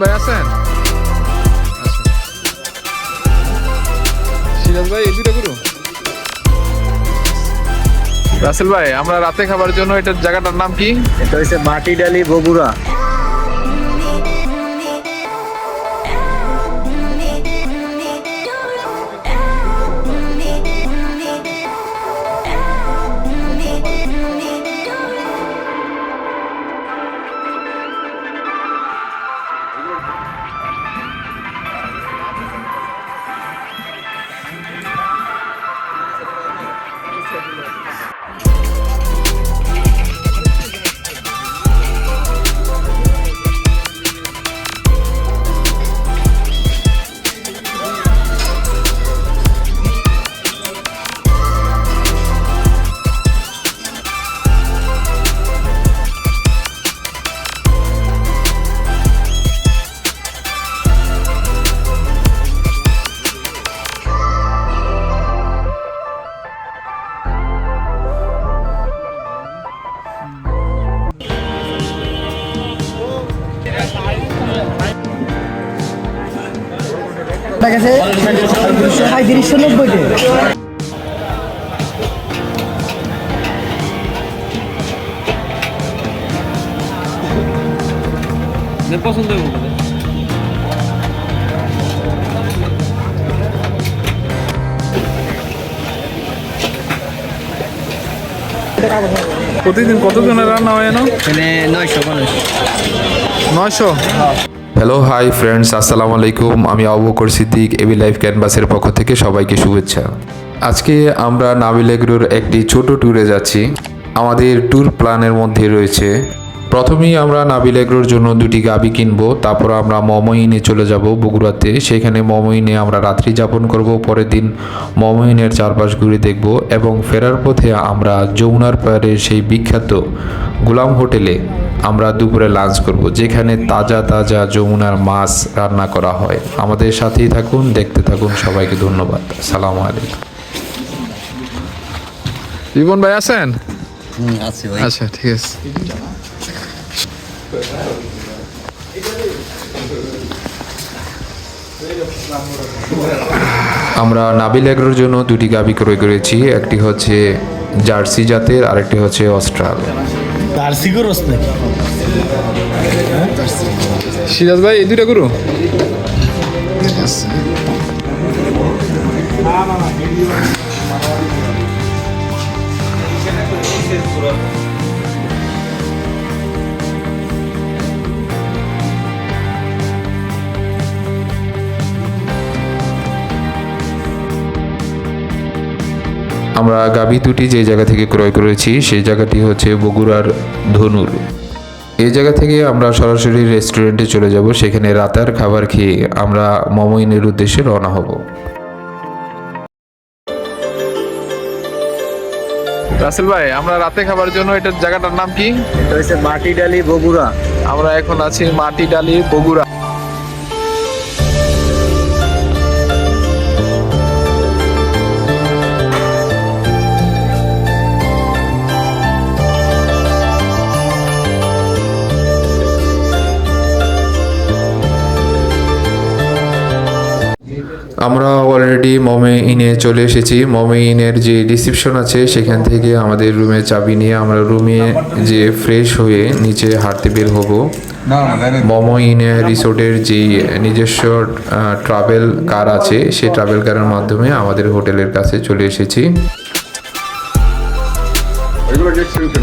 ভাই ভাই রাসেল ভাই, আমরা রাতে খাবার জন্য এটার জায়গাটার নাম কি? এটা হচ্ছে মাটি ডালি বগুড়া। সাঁত্রিশশো পছন্দ প্রতিদিন কতজনের রান্না হয় না নয়শো মানুষ। নয়শো? হ্যালো হাই ফ্রেন্ডস আসসালামু আলাইকুম। আমি আবুকর সিদ্দিক, এবি লাইফ ক্যানভাসের পক্ষ থেকে সবাইকে শুভেচ্ছা। আজকে আমরা নাবিলেগ্রোর একটি ছোট ট্যুরে যাচ্ছি। আমাদের ট্যুর প্ল্যানের মধ্যে রয়েছে প্রথমেই আমরা নাবিল এগ্রোর জন্য দুটি গাবি কিনবো তারপর আমরা মমইনে চলে যাব বগুড়াতে। সেখানে মমইনে আমরা রাত্রি যাপন করব পরের দিন মমইনের চারপাশ ঘুরে দেখব এবং ফেরার পথে আমরা যমুনার পাড়ের সেই বিখ্যাত গোলাম হোটেলে আমরা দুপুরে লাঞ্চ করব যেখানে তাজা তাজা যমুনার মাছ রান্না করা হয়। আমাদের সাথেই থাকুন দেখতে থাকুন সবাইকে ধন্যবাদ। সালামু আলাইকুম। জীবন ভাই আছেন? আচ্ছা ঠিক আছে। আমরা নাবিল এগ্রোর জন্য দুটি গাবি ক্রয় করেছি একটি হচ্ছে জার্সি জাতের আরেকটি হচ্ছে অস্ট্রাল। জার্সি নাকি? সিরাজ ভাই এই দুটো করু আমরা গাবি দুটি যে জায়গা থেকে ক্রয় করেছি সেই জায়গাটি হচ্ছে বগুড়ার ধনুর। এই জায়গা থেকে আমরা সরাসরি রেস্টুরেন্টে চলে যাব সেখানে রাতার খাবার খেয়ে আমরা মমইনের উদ্দেশ্যে রওনা হব। রাসেল ভাই আমরা রাতে খাবার জন্য এটার জায়গাটার নাম কি? এটা হচ্ছে মাটি ডালি বগুড়া। আমরা এখন আছি মাটি ডালি বগুড়া। আমরা অলরেডি মমে ইনে চলে এসেছি। মমে ইনের যে রিসিপশন আছে সেখান থেকে আমাদের রুমে চাবি নিয়ে আমরা রুমে যে ফ্রেশ হয়ে নিচে হাঁটতে বের হব। মমো ইনে রিসোর্টের যে নিজস্ব ট্রাভেল কার আছে সেই ট্রাভেল কারের মাধ্যমে আমাদের হোটেলের কাছে চলে এসেছি।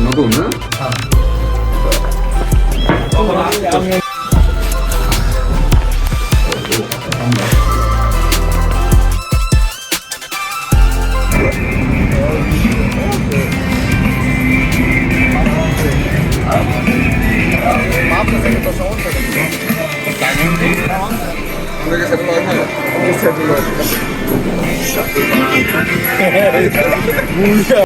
নতুন Ja,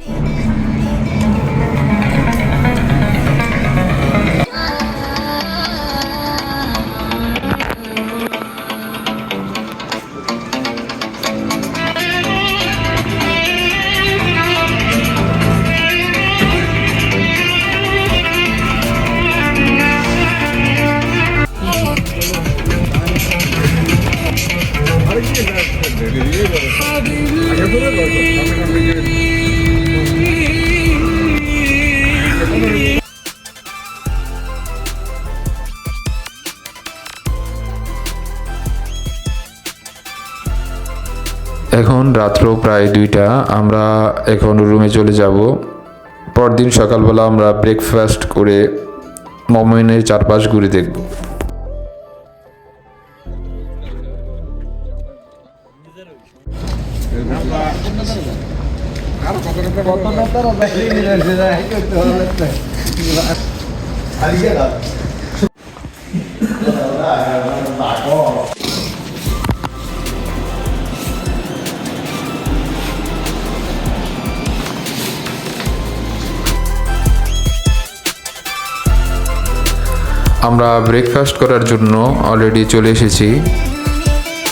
এখন রাত্র প্রায় দুইটা। আমরা এখন রুমে চলে যাব। পরদিন সকালবেলা আমরা ব্রেকফাস্ট করে মমিনের চারপাশ ঘুরে দেখব। আমরা ব্রেকফাস্ট করার জন্য অলরেডি চলে এসেছি।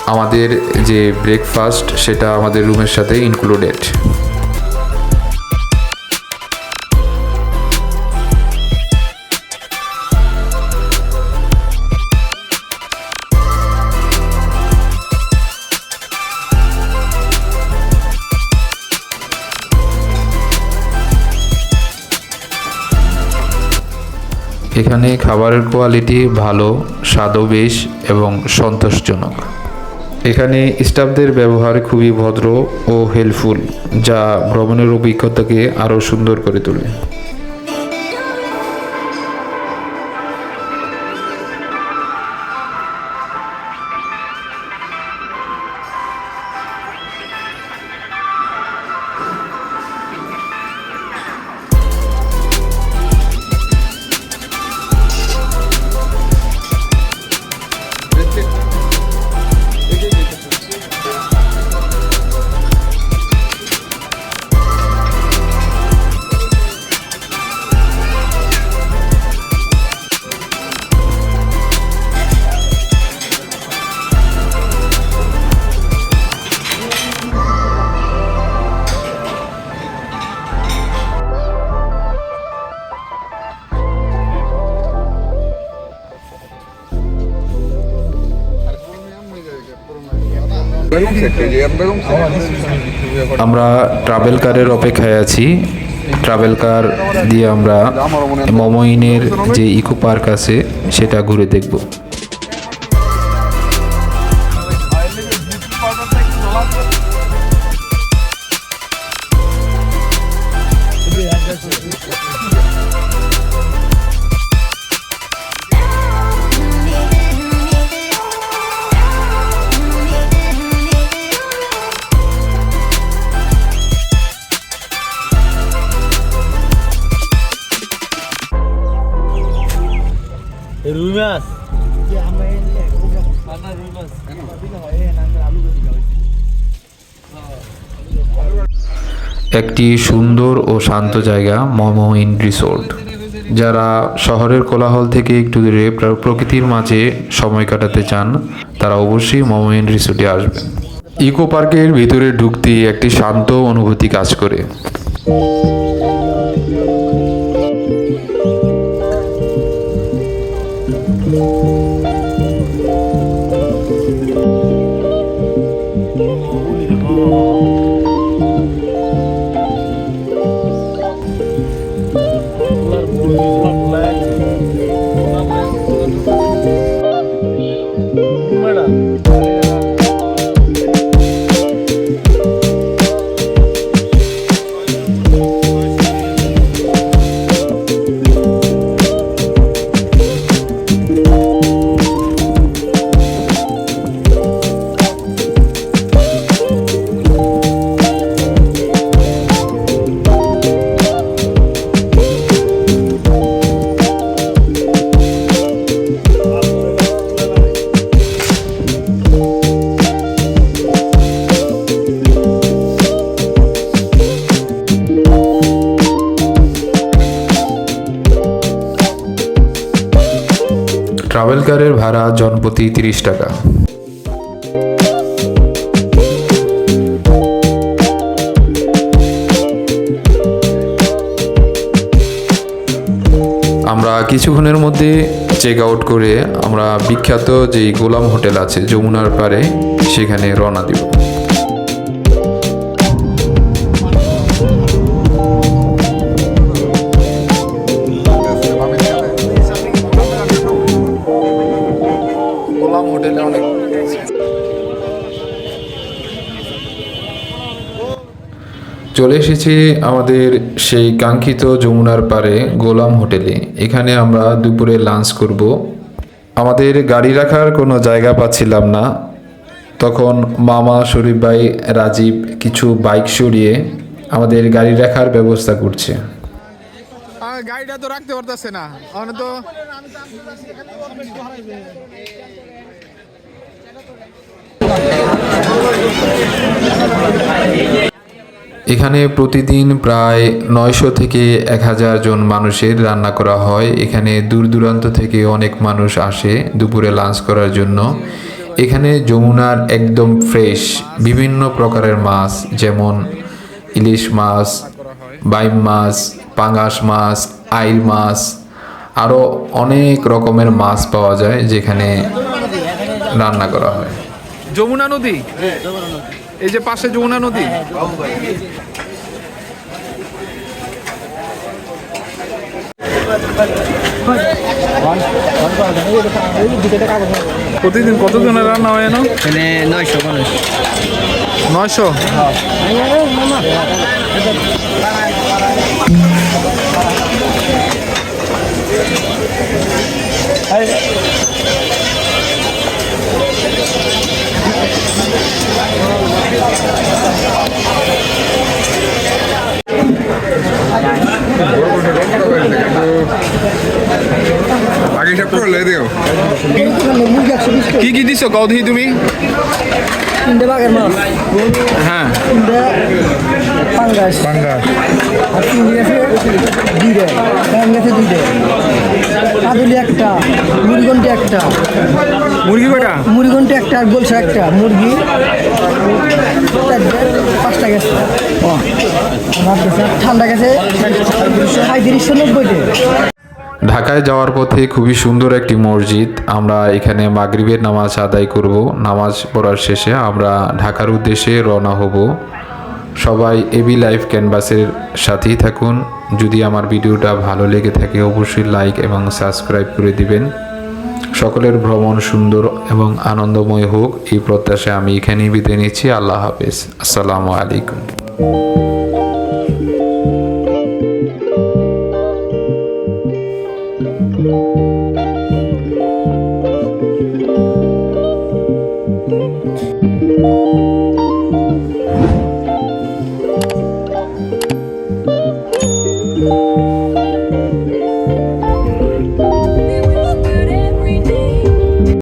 আমাদের যে ব্রেকফাস্ট সেটা আমাদের রুমের সাথে ইনক্লুডেড এখানে খাবারের কোয়ালিটি ভালো, স্বাদও বেশ এবং সন্তোষজনক। এখানে স্টাফদের ব্যবহার খুবই ভদ্র ও হেল্পফুল যা ভ্রমণের অভিজ্ঞতাকে আরও সুন্দর করে তোলে। আমরা ট্রাভেল কারের অপেক্ষায় আছি। ট্রাভেল কার দিয়ে আমরা মমইনের যে ইকো পার্ক আছে, সেটা ঘুরে দেখব। রুই একটি সুন্দর ও শান্ত জায়গা মমইন রিসোর্ট যারা শহরের কোলাহল থেকে একটু দূরে প্রকৃতির মাঝে সময় কাটাতে চান, তারা অবশ্যই মমইন রিসোর্টে আসবেন। ইকো পার্কের ভিতরে ঢুকতে একটি শান্ত অনুভূতি কাজ করে। ভাড়া জনপ্রতি তিরিশ টাকা। আমরা কিছুক্ষণের মধ্যে চেক আউট করে আমরা বিখ্যাত যেই গোলাম হোটেল আছে, যমুনার পারে সেখানে রওনা দিব। চলে এসেছি আমাদের সেই কাঙ্ক্ষিত যমুনার পারে গোলাম হোটেলে। এখানে আমরা দুপুরে লাঞ্চ করব। আমাদের গাড়ি রাখার কোনো জায়গা পাচ্ছিলাম না। তখন মামা, শরীফ ভাই, রাজীব কিছু বাইক সরিয়ে আমাদের গাড়ি রাখার ব্যবস্থা করছে। গাড়িটা তো রাখতে পারতেছে না। তো এখানে প্রতিদিন প্রায় নয়শো থেকে এক হাজার জন মানুষের রান্না করা হয়। এখানে দূর দূরান্ত থেকে অনেক মানুষ আসে দুপুরে লাঞ্চ করার জন্য। এখানে যমুনার একদম ফ্রেশ বিভিন্ন প্রকারের মাছ যেমন ইলিশ মাছ বাইম মাছ পাঙাশ মাছ আইল মাছ আরও অনেক রকমের মাছ পাওয়া যায় যেখানে রান্না করা হয় যমুনা নদী। এই যে পাশে যমুনা নদী? প্রতিদিন কতজনের রান্না হয় না এখানে নয়শো মানুষ। নয়শো? আগে সব করলে দিও কি কি দিছো কৌধি তুমি? তিনটে বাঘের মাছ। হ্যাঁ তিনটে পাঙ্গাস। পাঙ্গাস। আর চিংড়ি গেছে দুইটে গেছে দুইটে কাদুলি একটা মুরগন্টি একটা। মুরগি কটা মুরগন্টি একটা আর গোলসা একটা। মুরগি ঢাকায় যাওয়ার পথে খুবই সুন্দর একটি মসজিদ। আমরা এখানে মাগরিবের নামাজ আদায় করব। নামাজ পড়ার শেষে আমরা ঢাকার উদ্দেশ্যে রওনা হব। সবাই এবি লাইফ ক্যানভাসের সাথেই থাকুন। যদি আমার ভিডিওটা ভালো লেগে থাকে, অবশ্যই লাইক এবং সাবস্ক্রাইব করে দিবেন। সকলের ভ্রমণ সুন্দর এবং আনন্দময় হোক, এই প্রত্যাশায় আমি এখানেই বিদায় নিচ্ছি। আল্লাহ হাফেজ। আসসালামু আলাইকুম।